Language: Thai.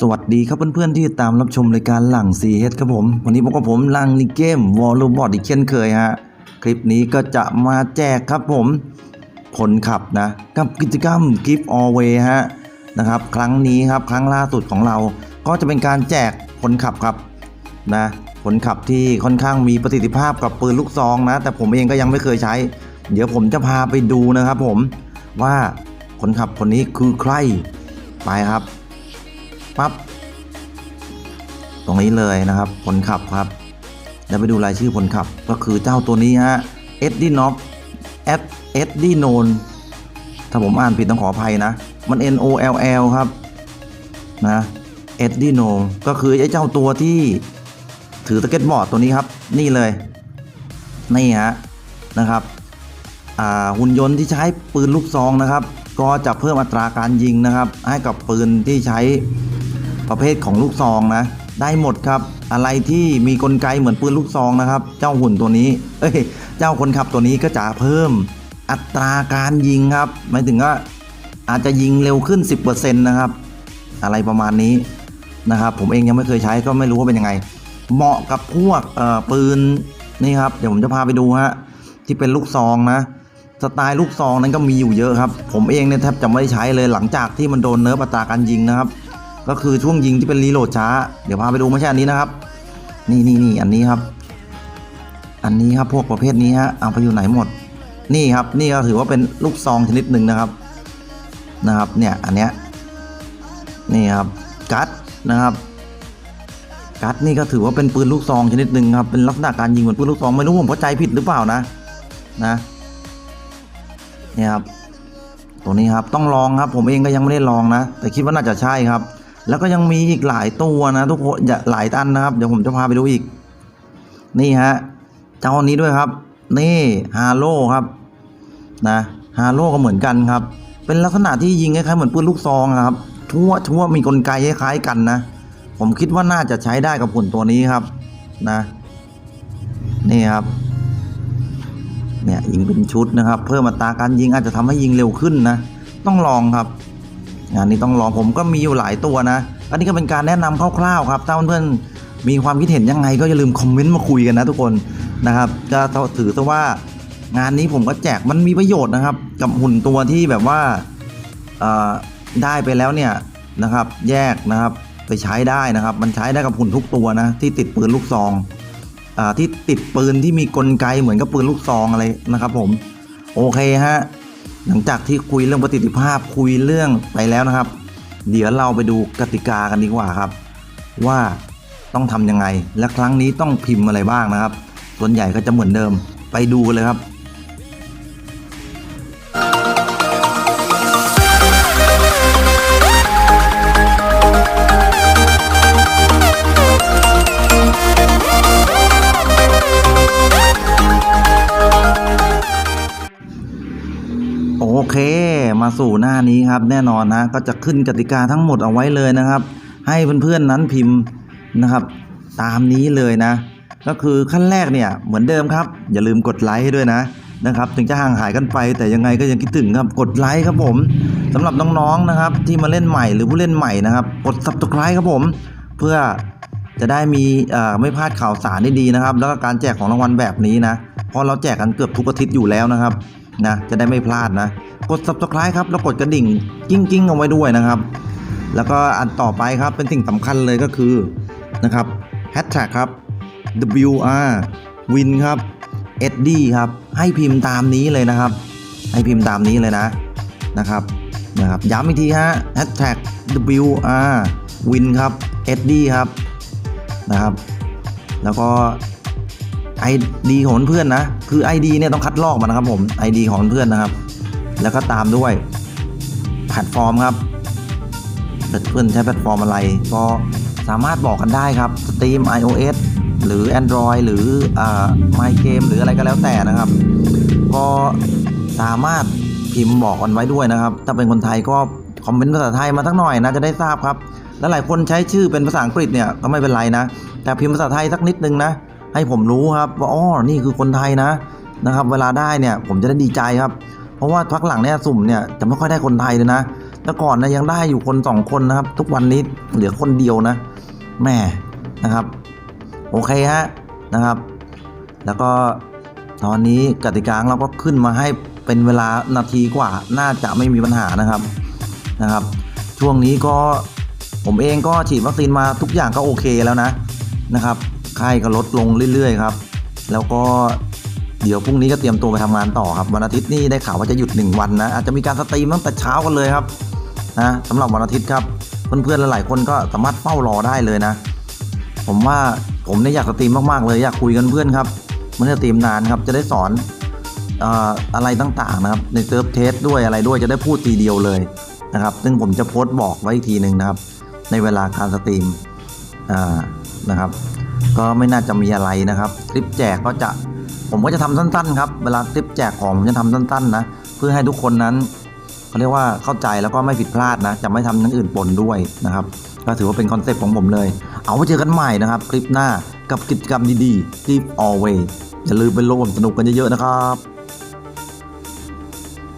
สวัสดีครับเพื่อนๆที่ตามรับชมรายการหลัง 4H ครับผม วันนี้พบกับผมหลังในเกมวอลลุบอดอีกเช่นเคยฮะ คลิปนี้ก็จะมาแจกครับผมคนขับนะ กับกิจกรรม Gift Alway ฮะนะครับครั้งนี้ครับครั้งล่าสุดของเรา ก็จะเป็นการแจกคนขับครับนะคนขับที่ค่อนข้างมีประสิทธิภาพกับปืนลูกซองนะ แต่ผมเองก็ยังไม่เคยใช้ เดี๋ยวผมจะพาไปดูนะครับผมว่าคนขับคนนี้คือใคร ไปครับปั๊บตรงนี้เลยนะครับผลขับครับแล้วไปดูรายชื่อผลขับก็คือเจ้าตัวนี้ฮะเอ็ดดี้น็อปเอ็ดเอ็ดดี้โนนถ้าผมอ่านผิดต้องขออภัยนะ มัน N O L L ครับนะเอ็ดดี้โนก็คือไอ้เจ้าตัวที่ถือสเก็ตบอร์ดตัวนี้ครับ นี่เลย นี่ฮะนะครับหุ่นยนต์ที่ใช้ปืนลูกซองนะครับ ก็จะเพิ่มอัตราการยิงนะครับ ให้กับปืนที่ใช้ประเภทของลูกซองนะ ได้หมดครับอะไรที่มีกลไกเหมือนปืนลูกซองนะครับ เจ้าหุ่นตัวนี้ เอ้ย เจ้าคนขับตัวนี้ก็จะเพิ่มอัตราการยิงครับหมายถึงว่าอาจจะยิงเร็วขึ้น 10%นะครับ อะไรประมาณนี้นะครับ ผมเองยังไม่เคยใช้ก็ไม่รู้ว่าเป็นยังไง เหมาะกับพวกปืนนี่ครับ เดี๋ยวผมจะพาไปดูฮะที่เป็นลูกซองนะ สไตล์ลูกซองนั้นก็มีอยู่เยอะครับ ผมเองเนี่ยแทบจะไม่ได้ใช้เลยหลังจากที่มันโดนเนิร์ฟอัตราการยิงนะครับ ก็คือช่วงยิงที่เป็นรีโหลดช้า เดี๋ยวพาไปดูไม่ใช่อันนี้นะครับ นี่นี่นี่อันนี้ครับ อันนี้ครับพวกประเภทนี้ฮะเอาไปอยู่ไหนหมด นี่ครับนี่ก็ถือว่าเป็นลูกซองชนิดหนึ่งนะครับนะครับเนี่ยอันเนี้ยนี่ครับกัดนะครับกัดนี่ก็ถือว่าเป็นปืนลูกซองชนิดหนึ่งครับเป็นลักษณะการยิงเหมือนปืนลูกซองไม่รู้ผมเข้าใจผิดหรือเปล่านะนะ เนี่ยครับตัวนี้ครับต้องลองครับ ผมเองก็ยังไม่ได้ลองนะ แต่คิดว่าน่าจะใช่ครับ แล้วก็ยังมีอีกหลายตัวนะ ทุกคนอย่าหลายตันนะครับ เดี๋ยวผมจะพาไปดูอีก นี่ฮะเจ้าอันนี้ด้วยครับ นี่ฮาโลครับนะฮาโลก็เหมือนกันครับ เป็นลักษณะที่ยิงคล้ายๆเหมือนปืนลูกซองครับ ทั่วทั่วมีกลไกคล้ายๆกันนะ ผมคิดว่าน่าจะใช้ได้กับหุ่นตัวนี้ครับนะ นี่ครับ เนี่ยยิงเป็นชุดนะครับ เพิ่มอัตราการยิงอาจจะทำให้ยิงเร็วขึ้นนะ ต้องลองครับงานนี้ต้องลองผมก็มีอยู่หลายตัวนะ อันนี้ก็เป็นการแนะนำคร่าวๆครับถ้าเพื่อนๆมีความคิดเห็นยังไงก็อย่าลืมคอมเมนต์มาคุยกันนะทุกคนนะครับจะถือซะว่างานนี้ผมก็แจกมันมีประโยชน์นะครับ กับหุ่นตัวที่แบบว่าได้ไปแล้วเนี่ยนะครับ แยกนะครับไปใช้ได้นะครับ มันใช้ได้กับหุ่นทุกตัวนะที่ติดปืนลูกซอง ที่ติดปืนที่มีกลไกเหมือนกับปืนลูกซองอะไรนะครับ ผม โอเคฮะหลังจากที่คุยเรื่องประสิทธิภาพคุยเรื่องไปแล้วนะครับ เดี๋ยวเราไปดูกติกากันดีกว่าครับ ว่าต้องทำยังไง และครั้งนี้ต้องพิมพ์อะไรบ้างนะครับ ส่วนใหญ่ก็จะเหมือนเดิมไปดูเลยครับ เค มาสู่หน้านี้ครับ แน่นอนนะ ก็จะขึ้นกติกาทั้งหมดเอาไว้เลยนะครับ ให้เพื่อนๆนั้นพิมพ์นะครับ ตามนี้เลยนะ ก็คือขั้นแรกเนี่ยเหมือนเดิมครับ อย่าลืมกดไลค์ให้ด้วยนะนะครับ ถึงจะห่างหายกันไป แต่ยังไงก็ยังคิดถึงครับกดไลค์ครับผมสำหรับน้องๆนะครับ ที่มาเล่นใหม่หรือผู้เล่นใหม่นะครับ กด subscribe ครับผม เพื่อจะได้มีไม่พลาดข่าวสารได้ดีนะครับ แล้วก็การแจกของรางวัลแบบนี้นะเพราะเราแจกกันเกือบทุกอาทิตย์อยู่แล้วนะครับ นะ จะได้ไม่พลาดนะ กด subscribe ครับ แล้วกดกระดิ่งกิ้งกิ้งเอาไว้ด้วยนะครับ แล้วก็อันต่อไปครับเป็นสิ่งสำคัญเลยก็คือนะครับ hashtag ครับ WR win ครับ SD ครับ ให้พิมพ์ตามนี้เลยนะครับ ให้พิมพ์ตามนี้เลยนะนะครับนะครับย้ำอีกทีฮะ hashtag WR win ครับ SD ครับนะครับ แล้วก็ ID ของเพื่อนนะ คือ ID เนี่ยต้องคัดลอกมานะครับผม ID ของเพื่อนนะครับ แล้วก็ตามด้วยแพลตฟอร์มครับเพื่อนใช้แพลตฟอร์มอะไร ก็สามารถบอกกันได้ครับ Steam iOS หรือ Android หรืออ่า My Game หรืออะไรก็แล้วแต่นะครับ ก็สามารถพิมพ์บอกกันไว้ด้วยนะครับ ถ้าเป็นคนไทยก็คอมเมนต์ภาษาไทยมาสักหน่อยนะจะได้ทราบครับ แล้วหลายคนใช้ชื่อเป็นภาษาอังกฤษเนี่ยก็ไม่เป็นไรนะ แต่พิมพ์ภาษาไทยสักนิดนึงนะ ให้ผมรู้ครับว่าอ๋อนี่คือคนไทยนะนะครับ เวลาได้เนี่ยผมจะได้ดีใจครับ เพราะว่าพักหลังเนี่ยสุ่มเนี่ยจะไม่ค่อยได้คนไทยเลยนะแต่ก่อนนะยังได้อยู่คนสองคนนะครับ ทุกวันนี้เหลือคนเดียวนะแม่นะครับ โอเคฮะนะครับ แล้วก็ตอนนี้กติกางเราก็ขึ้นมาให้เป็นเวลานาทีกว่าน่าจะไม่มีปัญหานะครับนะครับ ช่วงนี้ก็ผมเองก็ฉีดวัคซีนมาทุกอย่างก็โอเคแล้วนะนะครับ ไข้ก็ลดลงเรื่อยๆครับ แล้วก็เดี๋ยวพรุ่งนี้ก็เตรียมตัวไปทำงานต่อครับ วันอาทิตย์นี่ได้ข่าวว่าจะหยุด 1 วันนะ อาจจะมีการสตรีมตั้งแต่เช้ากันเลยครับนะสำหรับวันอาทิตย์ครับ เพื่อนๆหลายๆคนก็สามารถเฝ้ารอได้เลยนะ ผมว่าผมเนี่ยอยากสตรีมมากๆเลยอยากคุยกันเพื่อนครับไม่ได้สตรีมนานครับจะได้สอนอะไรต่างๆนะครับในเซิร์ฟเทสด้วยอะไรด้วยจะได้พูดทีเดียวเลยนะครับ ซึ่งผมจะโพสต์บอกไว้อีกทีหนึ่งนะครับ ในเวลาการสตรีมนะครับ ก็ไม่น่าจะมีอะไรนะครับ คลิปแจกก็จะผมก็จะทำสั้น ๆ ครับเวลาคลิปแจกของผมจะทำสั้นๆนะเพื่อให้ทุกคนนั้นเขาเรียกว่าเข้าใจแล้วก็ไม่ผิดพลาดนะ จะไม่ทำอย่างอื่นปนด้วยนะครับ ก็ถือว่าเป็นคอนเซ็ปต์ของผมเลย เอาไว้เจอกันใหม่นะครับ คลิปหน้ากับกิจกรรมดีๆที่ Always อย่าลืมไปร่วมสนุกกันเยอะๆนะครับ